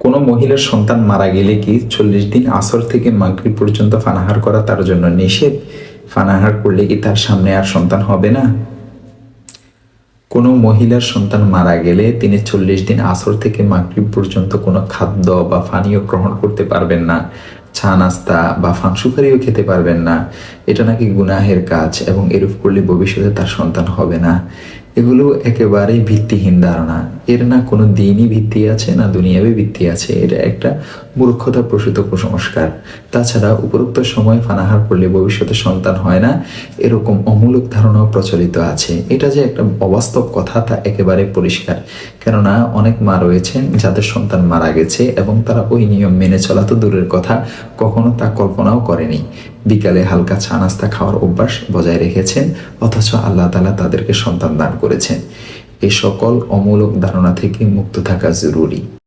কোনো মহিলার সন্তান মারা গেলে কি চল্লিশ দিন আসর থেকে মাগরিব পর্যন্ত ফানাহার করা তার জন্য নিষেধ? ফানাহার করলে কি তার সামনে আর সন্তান হবে না? কোনো মহিলার সন্তান মারা গেলে তিনি চল্লিশ দিন আসর থেকে মাগরিব পর্যন্ত কোনো খাদ্য বা পানীয় গ্রহণ করতে পারবেন না, চা, নাস্তা বা ফাংসুকারিও খেতে পারবেন না। এটা নাকি গুনাহের কাজ এবং এরূপ করলে ভবিষ্যতে তার সন্তান হবে না। এগুলো একেবারেই ভিত্তিহীন ধারণা। এর না কোনো দিনই ভিত্তি আছে, না দুনিয়াবি ভিত্তি আছে। এটা একটা মূর্খতা প্রসূত কুসংস্কার। তাছাড়া উপরোক্ত সময় ফানাহার করলে ভবিষ্যতে সন্তান হয় না, এরকম অমূলক ধারণাও প্রচলিত আছে। এটা যে একটা অবাস্তব কথা তা একেবারে পরিষ্কার। কেননা অনেক মা রয়েছেন যাদের সন্তান মারা গেছে এবং তারা ওই নিয়ম মেনে চলা তো দূরের কথা, কখনো তা কল্পনাও করেনি। বিকালে হালকা ছা নাস্তা খাওয়ার অভ্যাস বজায় রেখেছেন, অথচ আল্লাহ তালা তাদেরকে সন্তান দান করেছেন। এ সকল অমূলক ধারণা থেকে মুক্ত থাকা জরুরি।